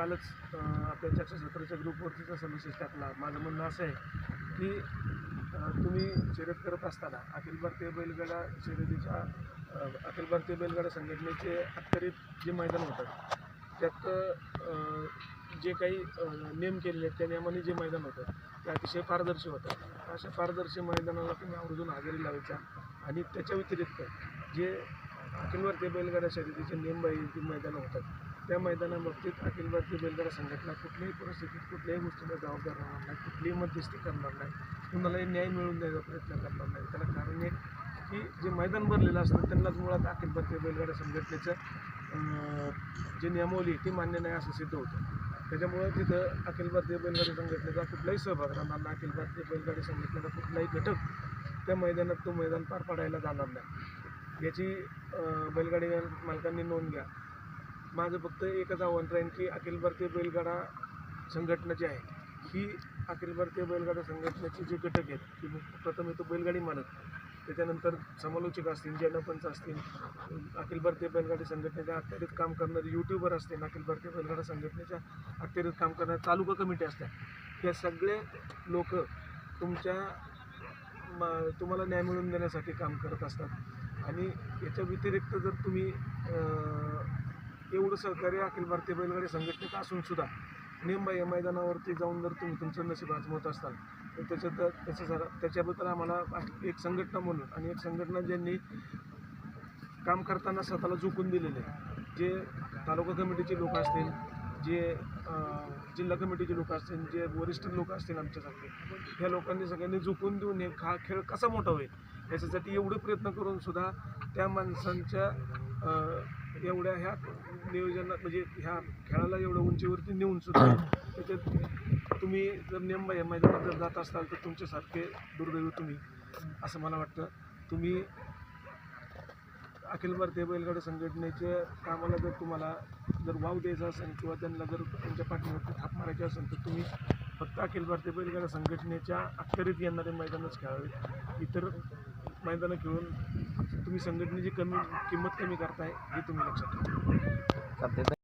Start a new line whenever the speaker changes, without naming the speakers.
कालच अं, आपल्या चर्चासत्राच्या ग्रुपवरतीचा मेसेज टाकला. माझं म्हणणं असं आहे की तुम्ही शर्यत करत असताना अखिल भारतीय बैलगाडा शर्यतीच्या अखिल भारतीय बैलगाडा संघटनेचे अखत्यारीत जे मैदान होतात त्यात जे काही नियम केलेले आहेत त्या नियमाने जे मैदान होतं ते अतिशय पारदर्शी होतं. अशा पारदर्शी मैदानाला तुम्ही आवर्जून हजेरी लावायच्या आणि त्याच्या व्यतिरिक्त जे अखिल भारतीय बैलगाडा शर्यतीचे नियमबाह्य मैदानं होतात. त्या मैदानाबाबतीत अखिल भारतीय बैलगाडा संघटना कुठल्याही परिस्थितीत कुठल्याही गोष्टीला जबाबदार राहणार नाही कुठलीही मध्यस्थी करणार नाही कुणालाही न्याय मिळवून द्यायचा प्रयत्न करणार नाही. त्याला कारण हे की जे मैदान भरलेलं असतं त्यांनाच मुळात अखिल भारतीय बैलगाडा संघटनेचं जे नियमावली आहे ती मान्य नाही असं सिद्ध होतं. त्याच्यामुळं तिथं अखिल भारतीय बैलगाडी संघटनेचा कुठलाही सहभाग राहणार नाही. अखिल भारतीय बैलगाडी संघटनेचा कुठलाही घटक त्या मैदानात तो मैदान पार पाडायला जाणार नाही. याची बैलगाडी मालकांनी नोंद घ्या. माझं फक्त एकच आव्हान राहील की अखिल भारतीय बैलगाडा संघटना जी आहे. ही अखिल भारतीय बैलगाडा संघटनेचे जे घटक आहेत की प्रथम येतो बैलगाडी मालक त्याच्यानंतर समालोचक असतील जनपंच असतील अखिल भारतीय बैलगाडी संघटनेच्या अखत्यारीत काम करणारे यूट्यूबर असतील अखिल भारतीय बैलगाडा संघटनेच्या अखत्यारीत काम करणाऱ्या तालुका कमिटी असतात. हे सगळे लोक तुमच्या तुम्हाला न्याय मिळवून देण्यासाठी काम करत असतात आणि याच्या व्यतिरिक्त जर तुम्ही एवढं सहकार्य अखिल भारतीय बैलगाडी संघटनेत असूनसुद्धा नेमबाई या मैदानावरती जाऊन जर तुम्ही तुमचं नशीब आजमवत असाल तर त्याच्यात त्याच्या जरा त्याच्याबद्दल आम्हाला एक संघटना म्हणून आणि एक संघटना ज्यांनी काम करताना स्वतःला झोकून दिलेले आहे. जे तालुका कमिटीचे लोक असतील जे जिल्हा कमिटीचे लोक असतील जे वरिष्ठ लोक असतील आमच्यासारखे ह्या लोकांनी सगळ्यांनी झुकून देऊन हे हा खेळ कसा मोठा होईल याच्यासाठी एवढे प्रयत्न करून सुद्धा त्या माणसांच्या एवढ्या ह्या नियोजनात म्हणजे ह्या खेळाला एवढ्या उंचीवरती नेऊन सुद्धा त्याच्यात तुम्ही जर नेमबा या मैदानात जर जात असाल तर तुमच्यासारखे दुर्दैव तुम्ही असं मला वाटतं. तुम्ही अखिल भारतीय बैलगाडी संघटनेच्या कामाला जर तुम्हाला जर वाव द्यायचा असेल किंवा त्यांना जर तुमच्या पाठीवरती थाप मारायची असेल तर तुम्ही फक्त अखिल भारतीय बैलगाडा संघटनेच्या अखत्यारीत येणारे मैदानच खेळावे इतर मैदानं खेळून तुम्ही संघटनेची कमी किंमत कमी करताय हे तुम्ही लक्षात ठेवा.